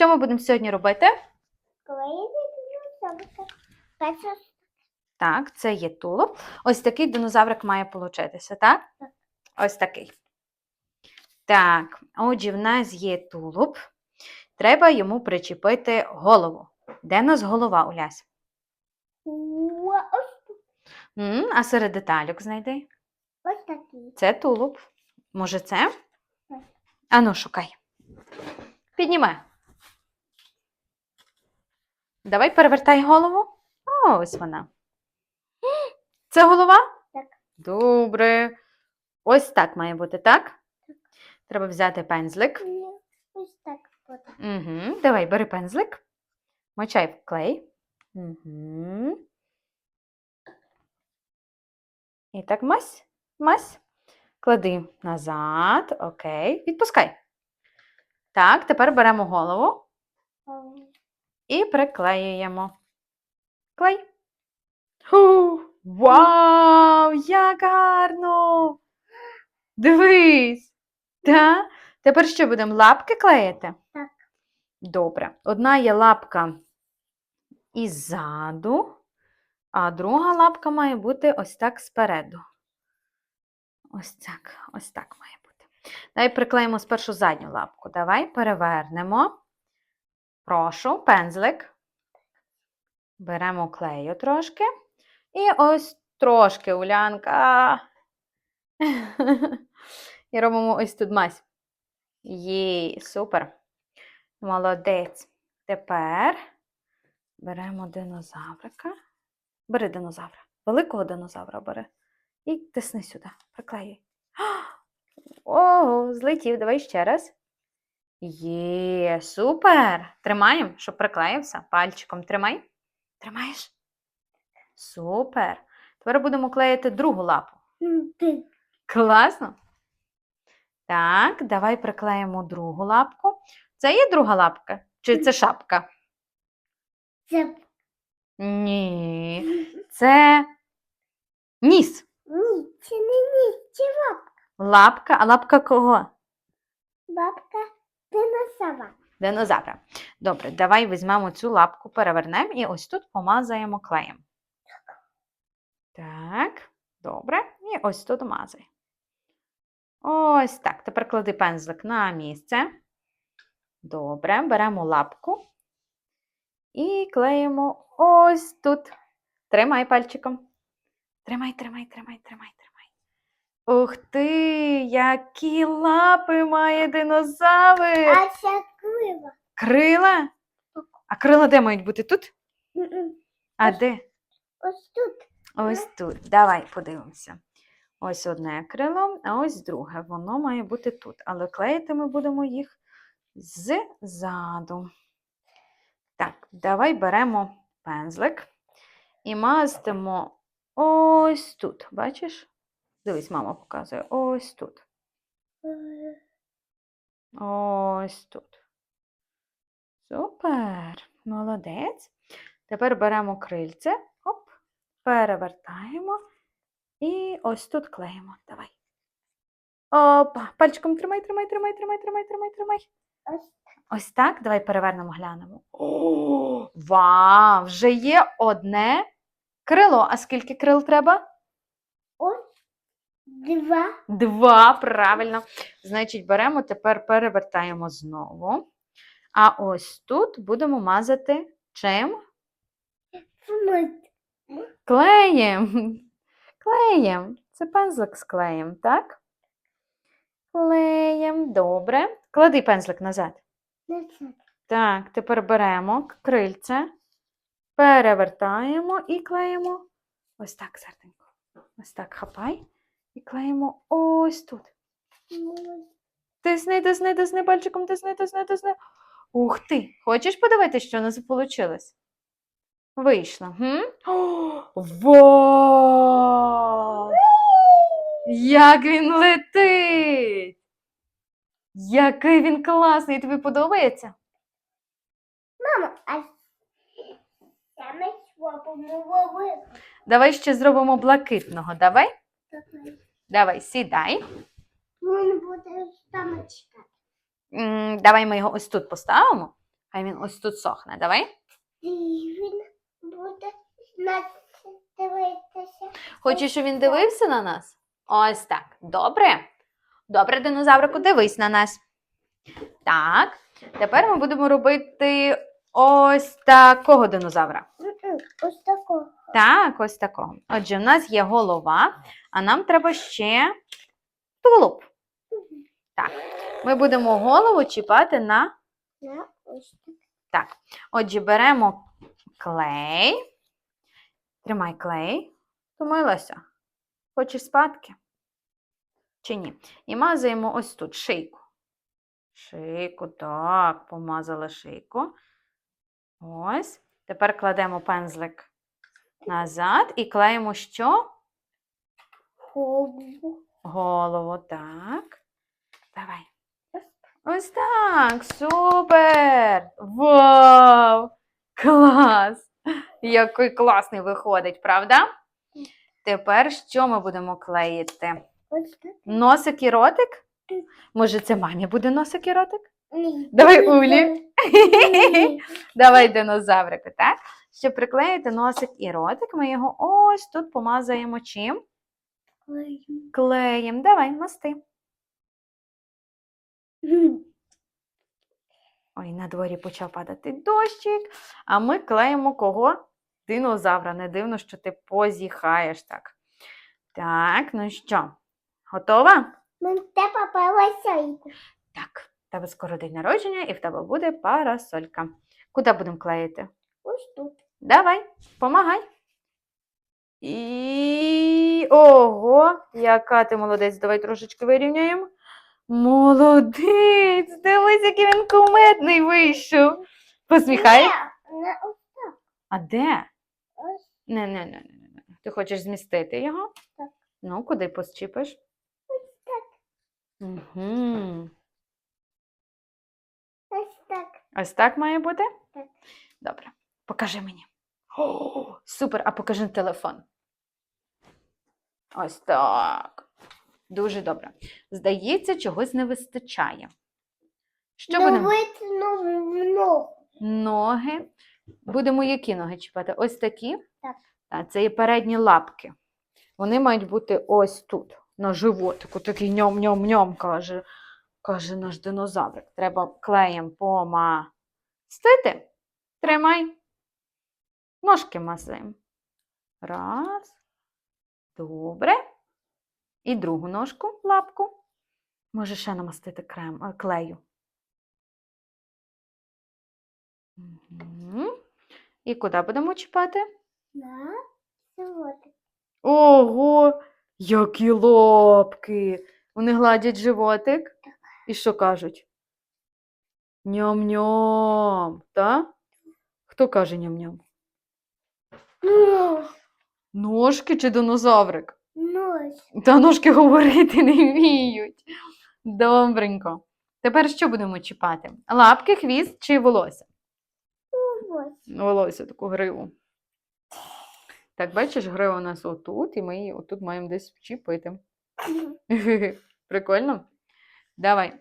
Що ми будемо сьогодні робити? Так, це є тулуб. Ось такий динозаврик має получитися, так? Так. Ось такий. Так, отже, в нас є тулуб. Треба йому причепити голову. Де в нас голова, Улясь? М, А серед деталюк знайди. Ось такий. Це тулуб. Може, це? Ану, шукай. Підніми. Давай перевертай голову. О, ось вона. Це голова? Так. Добре. Ось так має бути, так? Треба взяти пензлик. Ось так буде. Угу. Давай, бери пензлик. Мочай в клей. Угу. І так мась, мась. Клади назад. Окей. Відпускай. Так, тепер беремо голову і приклеюємо. Клей. Ху, вау! Як гарно! Дивись! Та? Тепер що будемо лапки клеїти? Так. Добре. Одна є лапка іззаду, а друга лапка має бути ось так спереду. Ось так, ось так має бути. Давай приклеїмо спершу задню лапку. Давай перевернемо. Прошу, пензлик. Беремо клею трошки. І ось трошки улянка. І робимо ось тут мазь. Є, супер. Молодець. Тепер беремо динозаврика. Бери динозавра. Великого динозавра бери. І тисни сюди. Приклеюй. О, злетів. Давай ще раз. Є, супер. Тримаємо, щоб приклеївся. Пальчиком тримай. Тримаєш? Супер. Тепер будемо клеїти другу лапу. Класно. Так, давай приклеїмо другу лапку. Це є друга лапка? Чи це шапка? Це Ні. Це ніс. ні, це не ні, це лапка. Лапка, а лапка кого? Бабка динозавра. Динозавра. Добре, давай візьмемо цю лапку, перевернемо і ось тут помазаємо клеєм. Так, добре. І ось тут мазай. Ось так. Тепер клади пензлик на місце. Добре, беремо лапку і клеїмо ось тут. Тримай пальчиком. Тримай, тримай, тримай, тримай, тримай. Ух ти, які лапи має динозавр! А це крила. Крила? А крила де мають бути? Тут? А де? Ось тут. Ось тут. Давай подивимося. Ось одне крило, а ось друге. Воно має бути тут. Але клеїти ми будемо їх ззаду. Так, давай беремо пензлик і мастимо ось тут. Бачиш? Дивись, мама показує. Ось тут. Е, Ось тут. Супер. Молодець. Тепер беремо крильце, оп, перевертаємо і ось тут клеїмо. Давай. Опа. Пальчиком тримай, тримай, тримай, тримай, тримай, тримай, тримай. Ось Ось так. Давай перевернемо, глянемо. О, вау! Вже є одне крило. А скільки крил треба? ось два. Два, правильно. Значить, беремо, тепер перевертаємо знову. А ось тут будемо мазати чим? Клеєм. Клеєм. Це пензлик з клеєм, так? Клеєм. Добре. Клади пензлик назад. Так, тепер беремо крильце, перевертаємо і клеїмо. Ось так, серденько. Ось так хапай. І клеїмо ось тут. Тисни, тисни, тисни пальчиком, тисни, тисни, тисни. Ух ти! Хочеш подивитися, що у нас вийшло? Вийшло. Вау! Як він летить! Який він класний! Тобі подобається? Мамо, а саме ловити. Давай ще зробимо блакитного. Давай? Давай, сідай. Він буде там чекати. М, Давай ми його ось тут поставимо. Хай він ось тут сохне. Давай. І він буде нас дивитися. Хочеш, щоб він дивився на нас? Ось так. Добре. Добре, динозаврику, дивись на нас. Так. Тепер ми будемо робити ось такого динозавра. М-м, Ось такого. Так, ось такого. Отже, в нас є голова, а нам треба ще тулуб. Так. Ми будемо голову чіпати на. На так. Отже, беремо клей. Тримай клей. Втомилася. Хочеш спадки? Чи ні? І мазаємо ось тут шийку. Шийку, так, помазала шийку. Ось. Тепер кладемо пензлик назад і клеїмо що? Голову. Голову, так. Давай. Ось так. Супер! Вау! Клас! Який класний виходить, правда? Тепер що ми будемо клеїти? Носик і ротик? Може, це мамі буде носик і ротик? Ні. Давай, Улі. Давай динозаврику, так? Щоб приклеїти носик і ротик, ми його ось тут помазаємо чим? Ой. Клеєм. Давай, масти. Ой, на дворі почав падати дощик, а ми клеїмо кого? Динозавра. Не дивно, що ти позіхаєш так. Так, ну що, готова? Мен те попалася. Так, в тебе скоро день народження і в тебе буде парасолька. Куди будемо клеїти? Ось тут. Давай, помагай. І ого, яка ти молодець. Давай трошечки вирівняємо. Молодець! Дивись, який він кумедний вийшов. Ось А де? Не, не, не, не, не. Ти хочеш змістити його? Так. Ну, куди посчіпиш? ось так. Угу. Ось так. Ось так має бути? Так. Добре. Покажи мені. О, супер, а покажи телефон. Ось так. Дуже добре. Здається, чогось не вистачає. Що будемо? Дивити. Ноги. Будемо які ноги чіпати? Ось такі? Так. Так, це є передні лапки. Вони мають бути ось тут, на животику. Такий ньом-ньом-ньом, каже, каже наш динозаврик. Треба клеєм помастити. Тримай. Ножки мазаємо. Раз. Добре. І другу ножку, лапку. Може ще намастити крем, е, клею. І куди будемо чіпати? На животик. Ого, які лапки! Вони гладять животик. І що кажуть? Ням-ням, та? Хто каже ням-ням? Ножки чи динозаврик? нос. Та ножки говорити не вміють. Добренько. Тепер що будемо чіпати? Лапки, хвіст чи волосся? Ось. Волосся таку гриву. Так, бачиш, грива у нас отут, і ми її отут маємо десь вчепити. Прикольно? Давай.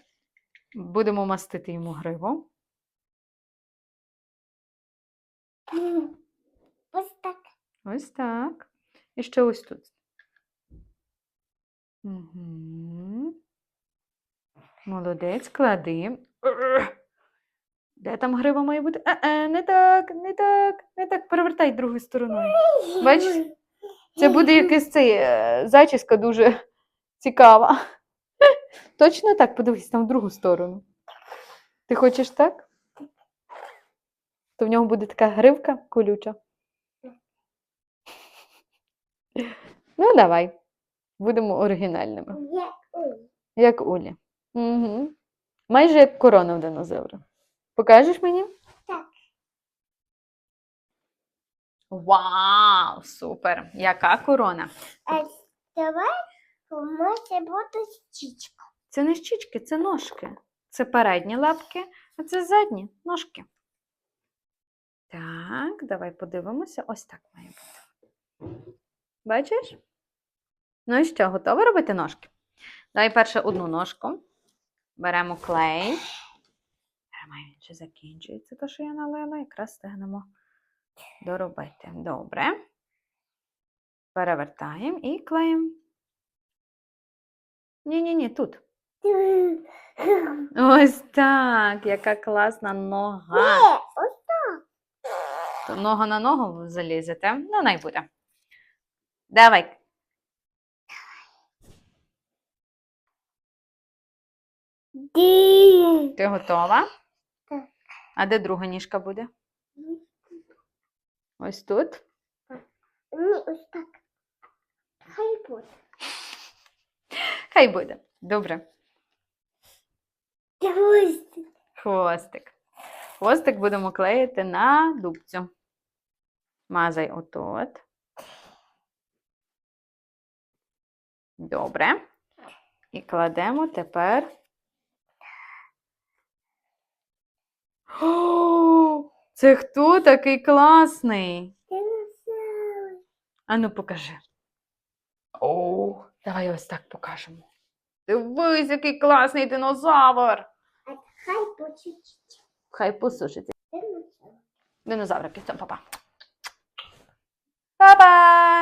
Будемо мастити йому гриву. Ось так. Ось так. І ще ось тут. Угу. Молодець, клади. Де там грива має бути? Е-е, не так, не так, не так. Перевертай другою стороною. Бачиш? Це буде якась цей, е, зачіска дуже цікава. Точно так, подивись там в другу сторону. Ти хочеш так? То в нього буде така гривка колюча. Ну, давай. Будемо оригінальними. Є. Ой. Як Улі. Угу. Майже як корона в динозавра. Покажеш мені? Так. Вау! Супер! Яка корона? А давай може бути стічка. Це не щічки, це ножки. Це передні лапки, а це задні ножки. Так, давай подивимося. Ось так має бути. Бачиш? Ну і що, готова робити ножки? Давай перше одну ножку. Беремо клей. Він ще закінчується, то, що я налила, якраз встигнемо доробити. Добре. Перевертаємо і клеїмо. Ні-ні-ні, тут. Ось так, яка класна нога. Ні, ось То нога на ногу залізете. Ну, най буде. Давай. Ді. Ти готова? Так. А де друга ніжка буде? Ось тут. Ні, ось так. Хай буде. Хай буде. Добре. Дивись. Хвостик. Хвостик будемо клеїти на дубцю. Мазай отут. Добре. І кладемо тепер. О, це хто такий класний? Динозавр. Ану, покажи. О, давай ось так покажемо. Дивись, який класний динозавр. Хай почуть. Хай посушиться. Динозавр. Динозаврики, цьому папа. Па-па!